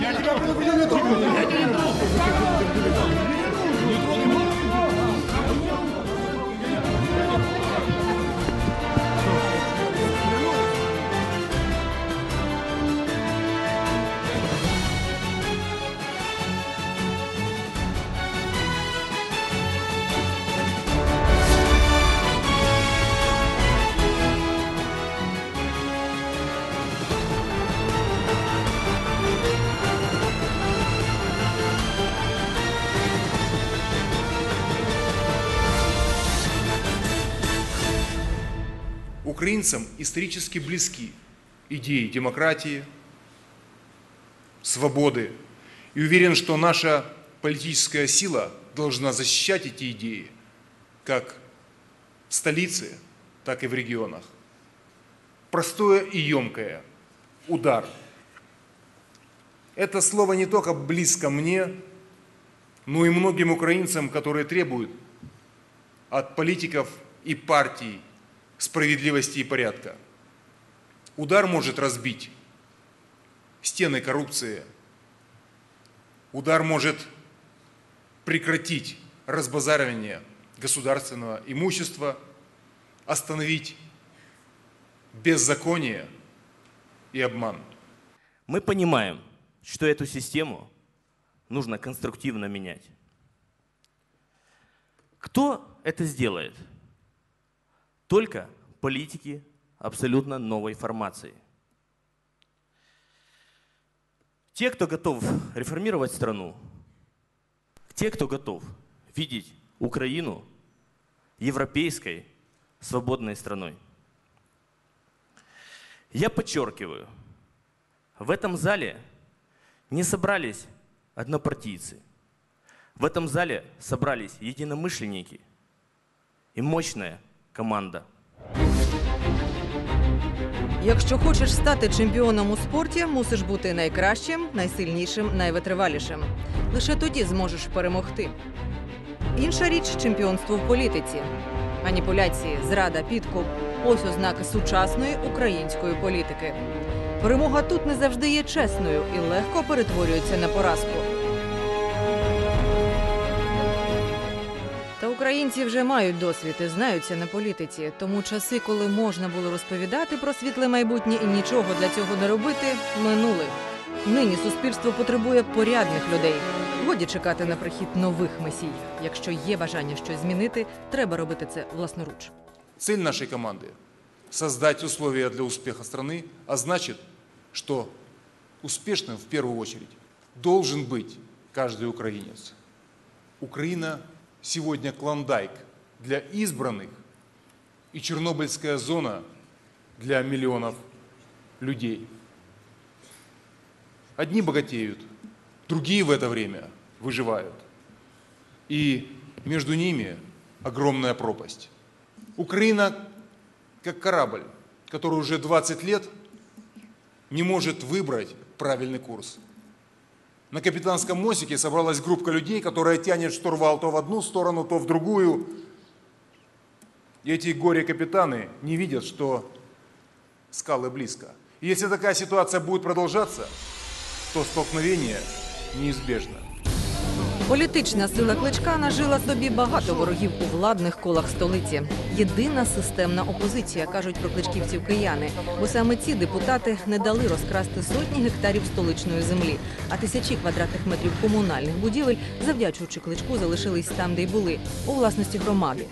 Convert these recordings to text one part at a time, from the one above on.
やりたくなくなると思う。Украинцам исторически близки идеи демократии, свободы. И уверен, что наша политическая сила должна защищать эти идеи как в столице, так и в регионах. Простое и емкое. Удар. Это слово не только близко мне, но и многим украинцам, которые требуют от политиков и партий справедливости и порядка. Удар может разбить стены коррупции. Удар может прекратить разбазаривание государственного имущества, остановить беззаконие и обман. Мы понимаем, что эту систему нужно конструктивно менять. Кто это сделает? Только политики абсолютно новой формации. Те, кто готов реформировать страну, те, кто готов видеть Украину европейской свободной страной. Я подчеркиваю, в этом зале не собрались однопартийцы. В этом зале собрались единомышленники и мощная команда. Якщо хочеш стати чемпіоном у спорті, мусиш бути найкращим, найсильнішим, найвитривалішим. Лише тоді зможеш перемогти. Інша річ чемпіонство в політиці. Маніпуляції, зрада, підкуп ось ознаки сучасної української політики. Перемога тут не завжди є чесною і легко перетворюється на поразку. українці вже мають досвід і знаються на політиці. Тому часи, коли можна було розповідати про світле майбутнє і нічого для цього не робити, минули. Нині суспільство потребує порядних людей. Годі чекати на прихід нових месій. Якщо є бажання щось змінити, треба робити це власноруч. Цель нашей команды – создать условия для успеха страны, а значит, что успешным в первую очередь должен быть каждый украинец. Украина сегодня клондайк для избранных и чернобыльская зона для миллионов людей. Одни богатеют, другие в это время выживают. И между ними огромная пропасть. Украина как корабль, который уже 20 лет не может выбрать правильный курс. На капитанском мостике собралась группа людей, которая тянет штурвал то в одну сторону, то в другую. И эти горе-капитаны не видят, что скалы близко. И если такая ситуация будет продолжаться, то столкновение неизбежно. Політична сила кличка нажила собі багато ворогів у владних колах столиці. Єдина системна опозиція, кажуть про кличківців кияни. Бо саме ці депутати не дали розкрасти сотні гектарів столичної землі, а тисячі квадратних метрів комунальних будівель, завдячуючи кличку, залишились там, де й були, у власності громади.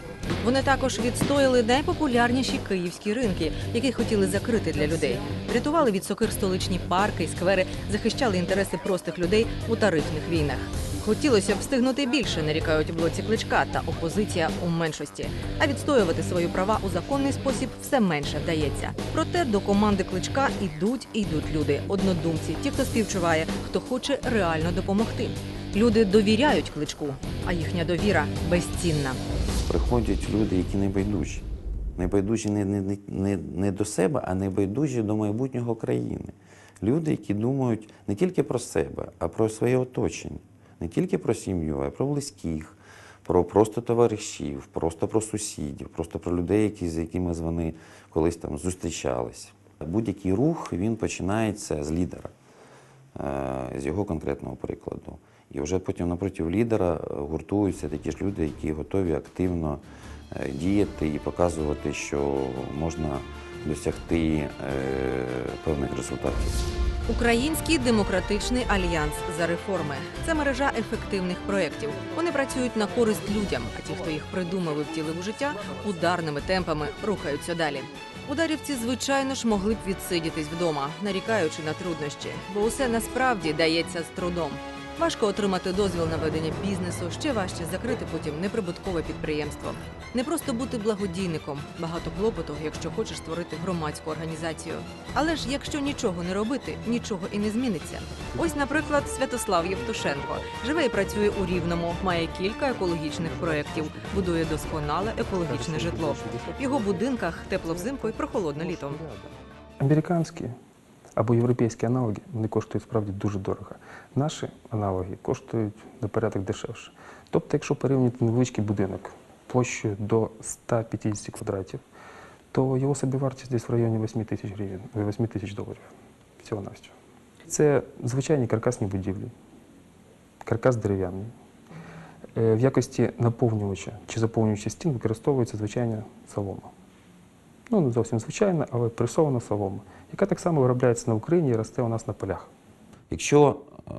Вони також відстояли найпопулярніші київські ринки, які хотіли закрити для людей. Рятували від сокир столичні парки і сквери, захищали інтереси простих людей у тарифних війнах. Хотілося б встигнути більше, нарікають блоці кличка та опозиція у меншості. А відстоювати свої права у законний спосіб все менше вдається. Проте до команди кличка йдуть і йдуть люди, однодумці, ті, хто співчуває, хто хоче реально допомогти. Люди довіряють кличку, а їхня довіра безцінна. приходять люди, які не байдужі. Не не, не, не- до себе, а не байдужі до майбутнього країни. Люди, які думають не тільки про себе, а про своє оточення, не тільки про сім'ю, а й про близьких, про просто товаришів, просто про сусідів, просто про людей, які, з якими вони колись там зустрічалися. Будь-який рух він починається з лідера. е, з його конкретного прикладу. І вже потім напроти лідера е, гуртуються такі ж люди, які готові активно е, діяти і показувати, що можна досягти певних результатів. Український демократичний альянс за реформи це мережа ефективних проєктів. Вони працюють на користь людям, а ті, хто їх придумав і втілив у життя, ударними темпами рухаються далі. Ударівці, звичайно ж, могли б відсидітись вдома, нарікаючи на труднощі, бо усе насправді дається з трудом. Важко отримати дозвіл на ведення бізнесу, ще важче закрити потім неприбуткове підприємство. Не просто бути благодійником, багато клопоту, якщо хочеш створити громадську організацію. Але ж якщо нічого не робити, нічого і не зміниться. Ось, наприклад, Святослав Євтушенко живе і працює у Рівному, має кілька екологічних проєктів, будує досконале екологічне житло. В його будинках тепло взимку і прохолодно літом. Американські або європейські аналоги вони коштують справді дуже дорого. Наші аналоги коштують на порядок дешевше. Тобто, якщо порівняти невеличкий будинок площею до 150 квадратів, то його собівартість десь в районі 8 тисяч гривень, 8 тисяч доларів всього навсього Це звичайні каркасні будівлі, каркас дерев'яний. Е, В якості наповнювача чи заповнювача стін використовується звичайна солома. Ну, не зовсім звичайна, але пресована солома, яка так само виробляється на Україні і росте у нас на полях. Якщо е,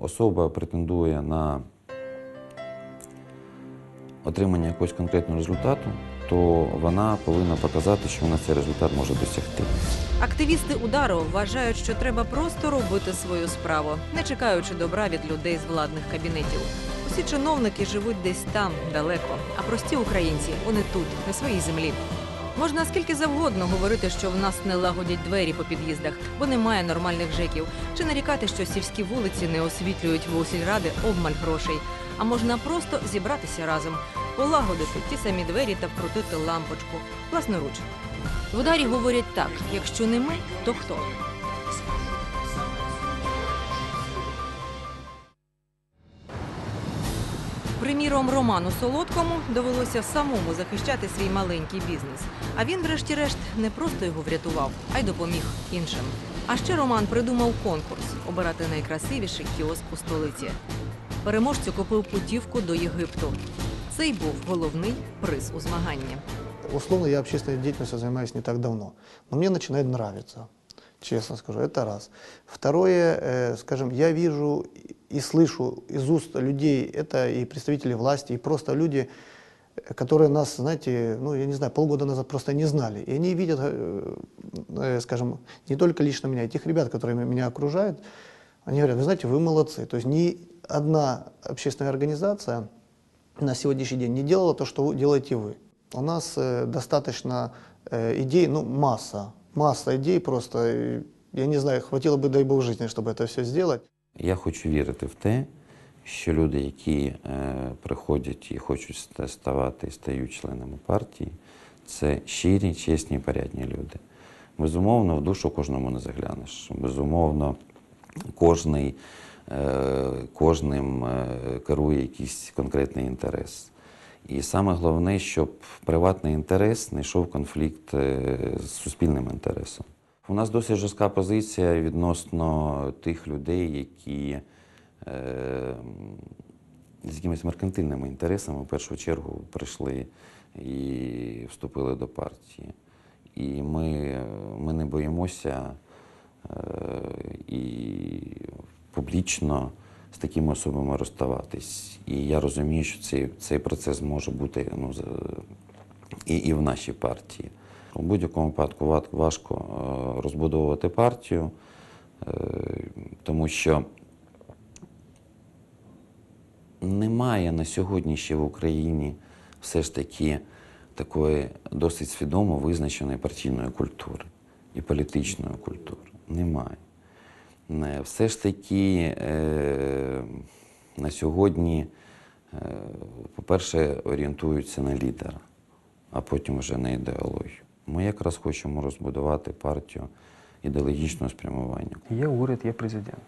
особа претендує на отримання якогось конкретного результату, то вона повинна показати, що вона цей результат може досягти. Активісти удару вважають, що треба просто робити свою справу, не чекаючи добра від людей з владних кабінетів. Усі чиновники живуть десь там, далеко, а прості українці вони тут, на своїй землі. Можна скільки завгодно говорити, що в нас не лагодять двері по під'їздах, бо немає нормальних жеків, чи нарікати, що сільські вулиці не освітлюють в усільради обмаль грошей. А можна просто зібратися разом, полагодити ті самі двері та вкрутити лампочку власноруч. В ударі говорять так: якщо не ми, то хто? Приміром, Роману Солодкому довелося самому захищати свій маленький бізнес. А він, врешті-решт, не просто його врятував, а й допоміг іншим. А ще Роман придумав конкурс обирати найкрасивіший кіоск у столиці. Переможцю купив путівку до Єгипту. Цей був головний приз у змаганні. Условно, я общественной деятельностью занимаюсь не так давно, но мне начинает нравиться, честно скажу, это раз. Второе, э, скажем, я вижу и слышу из уст людей, это и представители власти, и просто люди, которые нас, знаете, ну, я не знаю, полгода назад просто не знали. И они видят, э, э, скажем, не только лично меня, и тех ребят, которые меня окружают, они говорят, вы знаете, вы молодцы. То есть ни одна общественная организация на сегодняшний день не делала то, что делаете вы. У нас э, достаточно э, идей, ну, масса, масса идей просто. и я не знаю, хватило бы, дай бог, жизни, чтобы это все сделать. Я хочу вірити в те, що люди, які е, приходять і хочуть ста- ставати і стають членами партії, це щирі, чесні і порядні люди. Безумовно, в душу кожному не заглянеш. Безумовно, кожний, е, кожним е, керує якийсь конкретний інтерес. І саме головне, щоб приватний інтерес не йшов конфлікт е, з суспільним інтересом. У нас досить жорстка позиція відносно тих людей, які е, з якимись меркантильними інтересами в першу чергу прийшли і вступили до партії. І ми, ми не боїмося е, і публічно з такими особами розставатись. І я розумію, що цей, цей процес може бути ну, і, і в нашій партії. У будь-якому випадку важко е, розбудовувати партію, е, тому що немає на сьогодні ще в Україні все ж таки такої досить свідомо визначеної партійної культури і політичної культури. Немає. Не, Все ж таки е, на сьогодні, е, по-перше, орієнтуються на лідера, а потім вже на ідеологію. Ми якраз хочемо розбудувати партію ідеологічного спрямування. Є уряд, є президент,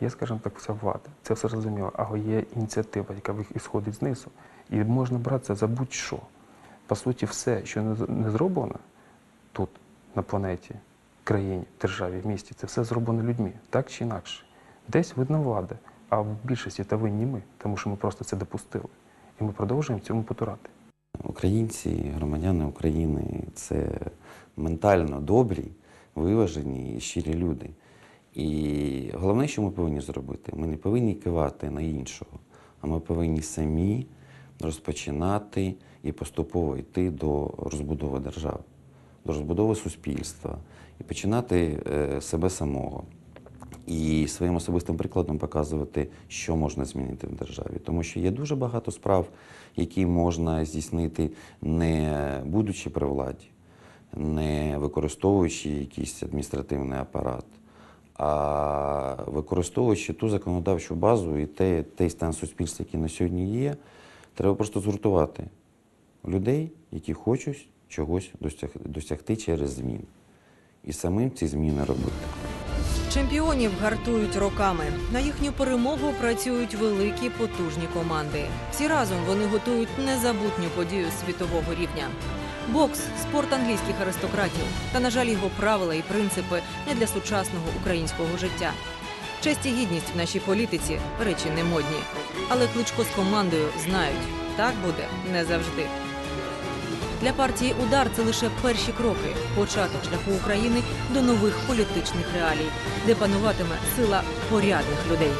є, скажімо так, вся влада. Це все зрозуміло. Але є ініціатива, яка ісходить знизу, і можна братися за будь-що. По суті, все, що не зроблено тут, на планеті, країні, державі, місті, це все зроблено людьми, так чи інакше. Десь видно влада, а в більшості та винні ми, тому що ми просто це допустили. І ми продовжуємо цьому потурати. Українці, громадяни України це ментально добрі, виважені і щирі люди. І головне, що ми повинні зробити, ми не повинні кивати на іншого, а ми повинні самі розпочинати і поступово йти до розбудови держави, до розбудови суспільства і починати е, себе самого. І своїм особистим прикладом показувати, що можна змінити в державі. Тому що є дуже багато справ, які можна здійснити, не будучи при владі, не використовуючи якийсь адміністративний апарат, а використовуючи ту законодавчу базу і те, той стан суспільства, який на сьогодні є, треба просто згуртувати людей, які хочуть чогось досягти через зміни. І самим ці зміни робити. Чемпіонів гартують роками. На їхню перемогу працюють великі потужні команди. Всі разом вони готують незабутню подію світового рівня. Бокс спорт англійських аристократів. Та, на жаль, його правила і принципи не для сучасного українського життя. Честь і гідність в нашій політиці речі не модні. Але кличко з командою знають, так буде не завжди. Для партії удар це лише перші кроки, початок шляху України до нових політичних реалій, де пануватиме сила порядних людей.